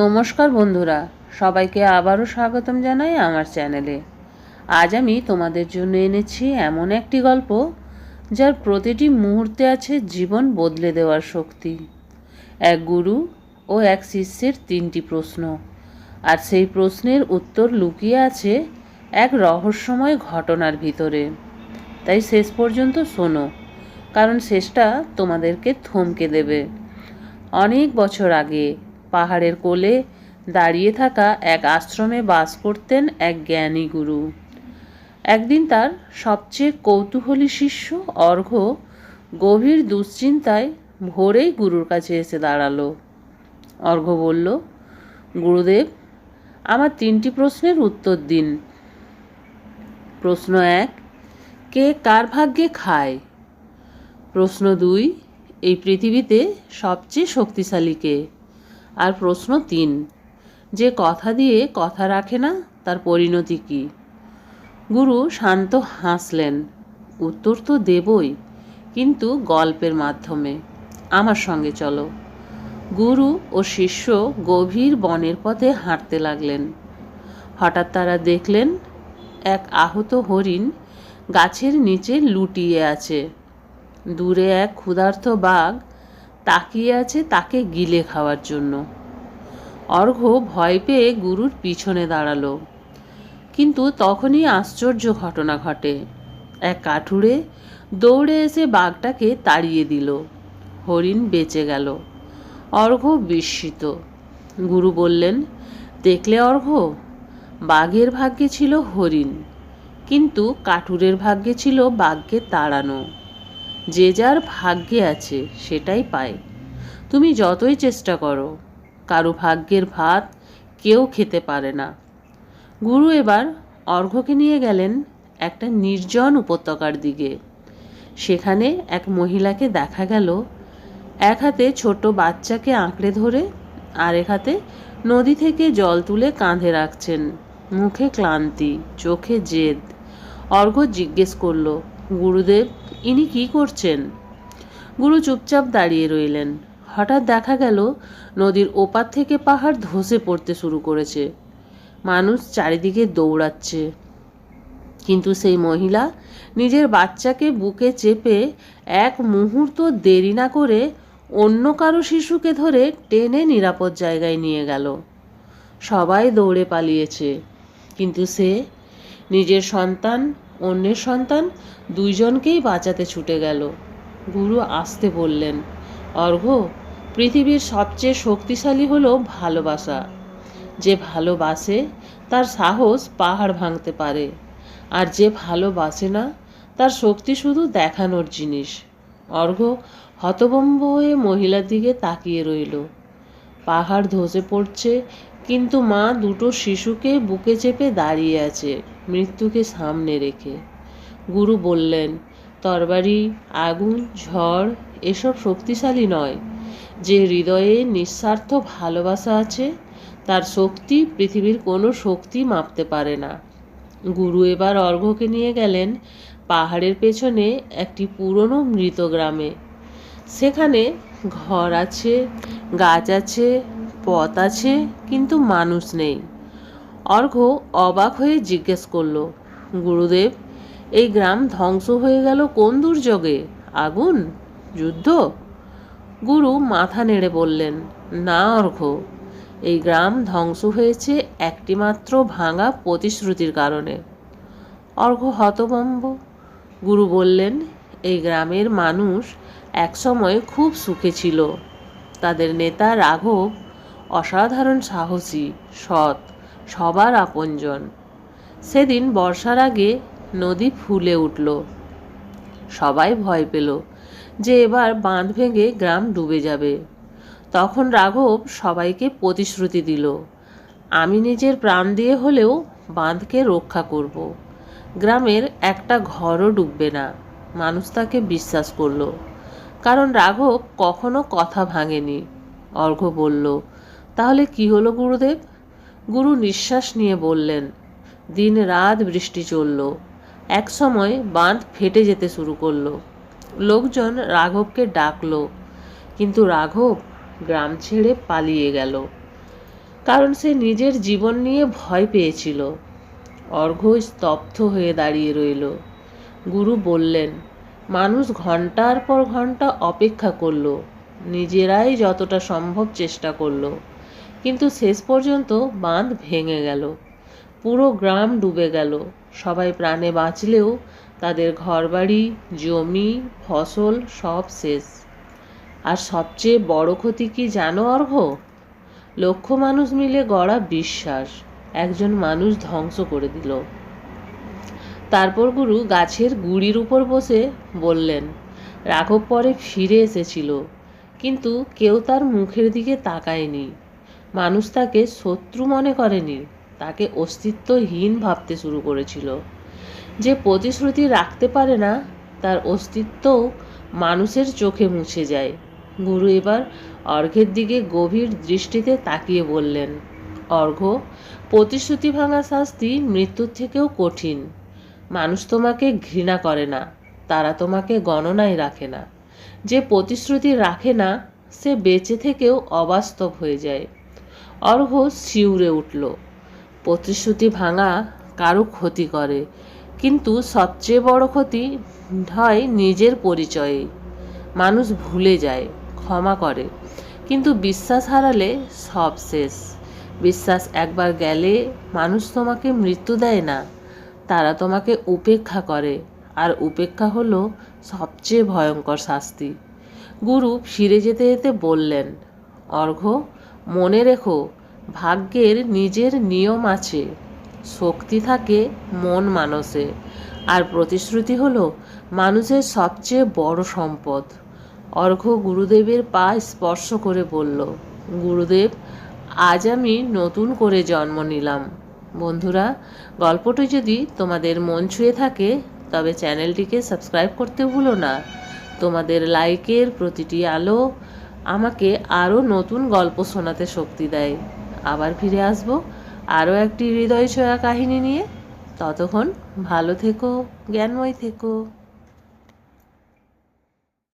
নমস্কার বন্ধুরা, সবাইকে আবারও স্বাগতম জানাই আমার চ্যানেলে। আজ আমি তোমাদের জন্য এনেছি এমন একটি গল্প, যার প্রতিটি মুহূর্তে আছে জীবন বদলে দেওয়ার শক্তি। এক গুরু ও এক শিষ্যের তিনটি প্রশ্ন। আর সেই প্রশ্নের উত্তর লুকিয়ে আছে এক রহস্যময় ঘটনার ভিতরে। তাই শেষ পর্যন্ত শোনো, কারণ শেষটা তোমাদেরকে থমকে দেবে। অনেক বছর আগে পাহাড়ের কোলে দাঁড়িয়ে থাকা এক আশ্রমে বাস করতেন এক জ্ঞানী গুরু। একদিন তার সবচেয়ে কৌতূহলী শিষ্য অর্ঘ গভীর দুশ্চিন্তায় ভোরেই গুরুর কাছে এসে দাঁড়াল। অর্ঘ্য বলল, গুরুদেব, আমার তিনটি প্রশ্নের উত্তর দিন। প্রশ্ন এক, কে কার ভাগ্যে খায়? প্রশ্ন দুই, এই পৃথিবীতে সবচেয়ে শক্তিশালী কে? আর প্রশ্ন তিন। যে কথা দিয়ে কথা রাখে না, তার পরিণতি কী? গুরু শান্ত হাসলেন। উত্তর তো দেবই, কিন্তু গল্পের মাধ্যমে। আমার সঙ্গে চলো। গুরু ও শিষ্য গভীর বনের পথে হাঁটতে লাগলেন। হঠাৎ তারা দেখলেন, এক আহত হরিণ গাছের নিচে লুটিয়ে আছে। দূরে এক ক্ষুধার্ত বাঘ তাকিয়ে আছে তাকে গিলে খাওয়ার জন্য। অর্ঘ্য ভয় পেয়ে গুরুর পিছনে দাঁড়াল। কিন্তু তখনই আশ্চর্য ঘটনা ঘটে। এক কাঠুরে দৌড়ে এসে বাঘটাকে তাড়িয়ে দিল। হরিণ বেঁচে গেল। অর্ঘ্য বিস্মিত। গুরু বললেন, দেখলে অর্ঘ্য বাঘের ভাগ্যে ছিল হরিণ, কিন্তু কাঠুরের ভাগ্যে ছিল বাঘকে তাড়ানো। যে যার ভাগ্যে আছে সেটাই পায়। তুমি যতই চেষ্টা করো, কারও ভাগ্যের ভাত কেউ খেতে পারে না। গুরু এবার অর্ঘ্যকে নিয়ে গেলেন একটা নির্জন উপত্যকার দিকে। সেখানে এক মহিলাকে দেখা গেল, এক হাতে ছোট বাচ্চাকে আঁকড়ে ধরে আরেক হাতে নদী থেকে জল তুলে কাঁধে রাখছেন। মুখে ক্লান্তি, চোখে জেদ। অর্ঘ্য জিজ্ঞেস করল, গুরুদেব ইনি কি করছেন? গুরু চুপচাপ দাঁড়িয়ে রইলেন। হঠাৎ দেখা গেল, নদীর ওপার থেকে পাহাড় ধসে পড়তে শুরু করেছে। মানুষ চারিদিকে দৌড়াচ্ছে। কিন্তু সেই মহিলা নিজের বাচ্চাকে বুকে চেপে এক মুহূর্ত দেরি না করে অন্য কারও শিশুকে ধরে টেনে নিরাপদ জায়গায় নিয়ে গেল। সবাই দৌড়ে পালিয়েছে। কিন্তু সে নিজের সন্তান অন্যের সন্তান দুইজনকেই বাঁচাতে ছুটে গেল। গুরু আসতে বললেন, অর্ঘ, পৃথিবীর সবচেয়ে শক্তিশালী হলো ভালোবাসা। যে ভালোবাসে, তার সাহস পাহাড় ভাঙতে পারে। আর যে ভালোবাসে না, তার শক্তি শুধু দেখানোর জিনিস। অর্ঘ্য হতভম্ব হয়ে মহিলার দিকে তাকিয়ে রইল। পাহাড় ধসে পড়ছে, কিন্তু মা দুটো শিশুকে বুকে চেপে দাঁড়িয়ে আছে মৃত্যুকে সামনে রেখে। গুরু বললেন, তরবারি, আগুন, ঝড়, এসব শক্তিশালী নয়। যে হৃদয়ে নিঃস্বার্থ ভালোবাসা আছে, তার শক্তি পৃথিবীর কোনো শক্তি মাপতে পারে না। গুরু এবার অর্ঘ্যকে নিয়ে গেলেন পাহাড়ের পেছনে একটি পুরনো মৃত গ্রামে। সেখানে ঘর আছে গাছ আছে, পথ আছে, কিন্তু মানুষ নেই। অর্ঘ্য অবাক হয়ে জিজ্ঞেস করল, গুরুদেব, এই গ্রাম ধ্বংস হয়ে গেল কোন দুর্যোগে? আগুন? যুদ্ধ? গুরু মাথা নেড়ে বললেন, না অর্ঘ্য এই গ্রাম ধ্বংস হয়েছে একটিমাত্র ভাঙা প্রতিশ্রুতির কারণে। অর্ঘ্য হতভম্ব। গুরু বললেন, এই গ্রামের মানুষ একসময় খুব সুখে ছিল। তাদের নেতা রাঘব, অসাধারণ সাহসী, সৎ, সবার আপনজন। সেদিন বর্ষার আগে নদী ফুলে উঠল। সবাই ভয় পেল যে এবার বাঁধ ভেঙে গ্রাম ডুবে যাবে। তখন রাঘব সবাইকে প্রতিশ্রুতি দিল, আমি নিজের প্রাণ দিয়ে হলেও বাঁধকে রক্ষা করব। গ্রামের একটা ঘরও ডুববে না। মানুষ তাকে বিশ্বাস করল। কারণ রাঘব কখনো কথা ভাঙেনি। অর্ঘ্য বলল, তাহলে কি হলো গুরুদেব? গুরু নিঃশ্বাস নিয়ে বললেন দিন রাত বৃষ্টি চলল। এক সময় বাঁধ ফেটে যেতে শুরু করল। লোকজন রাঘবকে ডাকলো, কিন্তু রাঘব গ্রাম ছেড়ে পালিয়ে গেল। কারণ সে নিজের জীবন নিয়ে ভয় পেয়েছিল। অর্ঘ্য স্তব্ধ হয়ে দাঁড়িয়ে রইল। গুরু বললেন মানুষ ঘণ্টার পর ঘণ্টা অপেক্ষা করল, নিজেরাই যতটা সম্ভব চেষ্টা করল। কিন্তু শেষ পর্যন্ত বাঁধ ভেঙে গেল, পুরো গ্রাম ডুবে গেল। সবাই প্রাণে বাঁচলেও তাদের ঘরবাড়ি, জমি, ফসল সব শেষ। আর সবচেয়ে বড় ক্ষতি কি জানো অর্ঘ? লক্ষ মানুষ মিলে গড়া বিশ্বাস, একজন মানুষ ধ্বংস করে দিল। তারপর গুরু গাছের গুড়ির উপর বসে বললেন, রাঘব পরে ফিরে এসেছিল, কিন্তু কেউ তার মুখের দিকে তাকায়নি। মানুষ তাকে শত্রু মনে করেনি, তাকে অস্তিত্বহীন ভাবতে শুরু করেছিল। যে প্রতিশ্রুতি রাখতে পারে না, তার অস্তিত্বও মানুষের চোখে মুছে যায়। গুরু এবার অর্ঘ্যের দিকে গভীর দৃষ্টিতে তাকিয়ে বললেন অর্ঘ্য প্রতিশ্রুতি ভাঙা শাস্তি মৃত্যুর থেকেও কঠিন। মানুষ তোমাকে ঘৃণা করে না, তারা তোমাকে গণনায় রাখে না। যে প্রতিশ্রুতি রাখে না, সে বেঁচে থেকেও অবাস্তব হয়ে যায়। অর্ঘ শিউরে উঠল। প্রতিশ্রুতি ভাঙা কারও ক্ষতি করে, কিন্তু সবচেয়ে বড় ক্ষতি হয় নিজের পরিচয়ে। মানুষ ভুলে যায়, ক্ষমা করে, কিন্তু বিশ্বাস হারালে সব শেষ। বিশ্বাস একবার গেলে মানুষ তোমাকে মৃত্যু দেয় না। তারা তোমাকে উপেক্ষা করে। আর উপেক্ষা হলো সবচেয়ে ভয়ঙ্কর শাস্তি। গুরু ফিরে যেতে যেতে বললেন অর্ঘ্য মনে রেখো, ভাগ্যের নিজের নিয়ম আছে। শক্তি থাকে মন মানসে। আর প্রতিশ্রুতি হলো মানুষের সবচেয়ে বড় সম্পদ। অর্ঘ্য গুরুদেবের পা স্পর্শ করে বলল, গুরুদেব, আজ আমি নতুন করে জন্ম নিলাম। বন্ধুরা, গল্পটি যদি তোমাদের মন ছুঁয়ে থাকে, তবে চ্যানেলটিকে সাবস্ক্রাইব করতে ভুলো না। তোমাদের লাইকের প্রতিটি আলো আমাকে আরও নতুন গল্প শোনাতে শক্তি দেয়। আবার ফিরে আসব আরও একটি হৃদয় ছোঁয়া কাহিনী নিয়ে। ততক্ষণ ভালো থেকো, জ্ঞানময় থেকো।